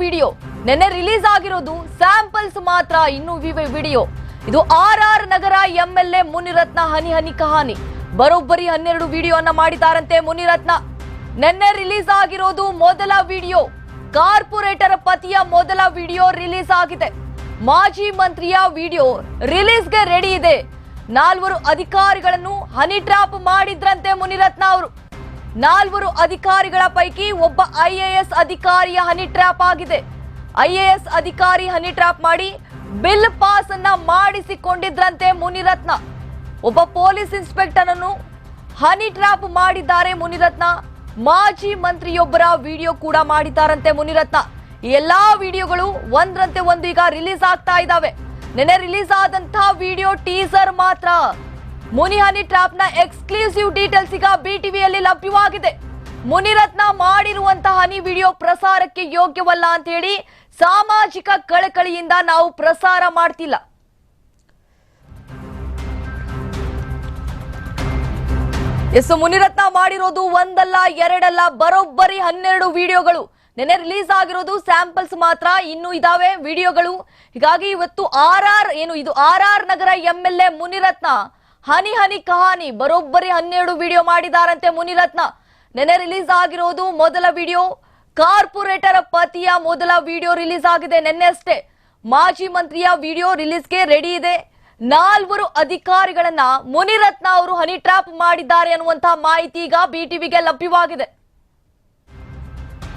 Video. ನೆನ್ನೆ release ಆಗಿರೋದು samples ಮಾತ್ರ, ಇನ್ನು ವಿಡಿಯೋ. ಇದು R R Nagar MLA Munirathna ಹನಿ ಹನಿ ಕಹಾನಿ. ಬರೋಬ್ಬರಿ ಹನ್ನೆರಡು ವಿಡಿಯೋನ ಮಾಡಿದಾರಂತೆ ಮುನಿರತ್ನ. ನಿನ್ನೆ ರಿಲೀಸ್ ಆಗಿರೋದು ಮೊದಲ ವಿಡಿಯೋ. ಕಾರ್ಪೊರೇಟರ್ ಪತಿಯ ಮೊದಲ ವಿಡಿಯೋ ರಿಲೀಸ್ ಆಗಿದೆ. ಮಾಜಿ ಮಂತ್ರಿಯ ವಿಡಿಯೋ ರಿಲೀಸ್ಗೆ ರೆಡಿ ಇದೆ. ನಾಲ್ವರು ಅಧಿಕಾರಿಗಳನ್ನು ಹನಿ ಟ್ರಾಪ್ ಮಾಡಿದ್ರಂತೆ ಮುನಿರತ್ನ ಅವರು. ನಾಲ್ವರು ಅಧಿಕಾರಿಗಳ ಪೈಕಿ ಒಬ್ಬ ಐಎಎಸ್ ಅಧಿಕಾರಿಯ ಹನಿ ಟ್ರ್ಯಾಪ್ ಆಗಿದೆ. ಐಎಎಸ್ ಅಧಿಕಾರಿ ಹನಿ ಟ್ರ್ಯಾಪ್ ಮಾಡಿ ಬಿಲ್ ಪಾಸ್ ಅನ್ನ ಮಾಡಿಸಿಕೊಂಡಿದ್ರಂತೆ ಮುನಿರತ್ನ. ಒಬ್ಬ ಪೊಲೀಸ್ ಇನ್ಸ್ಪೆಕ್ಟರ್ ಅನ್ನು ಹನಿ ಟ್ರ್ಯಾಪ್ ಮಾಡಿದ್ದಾರೆ ಮುನಿರತ್ನ. ಮಾಜಿ ಮಂತ್ರಿಯೊಬ್ಬರ ವಿಡಿಯೋ ಕೂಡ ಮಾಡಿದ್ದಾರಂತೆ ಮುನಿರತ್ನ. ಎಲ್ಲಾ ವಿಡಿಯೋಗಳು ಒಂದ್ರಂತೆ ಒಂದು ಈಗ ರಿಲೀಸ್ ಆಗ್ತಾ ಇದ್ದಾವೆ. ನಿನ್ನೆ ರಿಲೀಸ್ ಆದಂತಹ ವಿಡಿಯೋ ಟೀಸರ್ ಮಾತ್ರ. ಮುನಿ ಟ್ರಾಪ್ನ ಎಕ್ಸ್ಕ್ಲೂಸಿವ್ ಡೀಟೇಲ್ಸ್ ಈಗ ಬಿಟಿವಿಯಲ್ಲಿ ಲಭ್ಯವಾಗಿದೆ. ಮುನಿರತ್ನ ಮಾಡಿರುವಂತಹ ಹನಿ ವಿಡಿಯೋ ಪ್ರಸಾರಕ್ಕೆ ಯೋಗ್ಯವಲ್ಲ ಅಂತ ಹೇಳಿ ಸಾಮಾಜಿಕ ಕಳಕಳಿಯಿಂದ ನಾವು ಪ್ರಸಾರ ಮಾಡ್ತಿಲ್ಲ. ಎಸ್ ಮುನಿರತ್ನ ಮಾಡಿರೋದು ಒಂದಲ್ಲ, ಎರಡಲ್ಲ, ಬರೋಬ್ಬರಿ ಹನ್ನೆರಡು ವಿಡಿಯೋಗಳು. ನೆನೆ ರಿಲೀಸ್ ಆಗಿರೋದು ಸ್ಯಾಂಪಲ್ಸ್ ಮಾತ್ರ ಇನ್ನು ಇದಾವೆ ವಿಡಿಯೋಗಳು. ಹೀಗಾಗಿ ಇವತ್ತು ಆರ್ ಏನು ಇದು R Nagar M L A Munirathna ಹನಿ ಹನಿ ಕಹಾನಿ, ಬರೋಬ್ಬರಿ ಹನ್ನೆರಡು ವಿಡಿಯೋ ಮಾಡಿದಾರಂತೆ ಮುನಿರತ್ನ. ನೆನೆ ರಿಲೀಸ್ ಆಗಿರೋದು ಮೊದಲ ವಿಡಿಯೋ ಕಾರ್ಪೊರೇಟರ್ ಪತಿಯ ಮೊದಲ ವಿಡಿಯೋ ರಿಲೀಸ್ ಆಗಿದೆ ನಿನ್ನೆ ಅಷ್ಟೇ. ಮಾಜಿ ಮಂತ್ರಿಯ ವಿಡಿಯೋ ರಿಲೀಸ್ಗೆ ರೆಡಿ ಇದೆ. ನಾಲ್ವರು ಅಧಿಕಾರಿಗಳನ್ನ ಮುನಿರತ್ನ ಅವರು ಹನಿ ಟ್ರಾಪ್ ಮಾಡಿದ್ದಾರೆ ಅನ್ನುವಂತಹ ಮಾಹಿತಿ ಈಗ ಬಿಟಿವಿಗೆ ಲಭ್ಯವಾಗಿದೆ.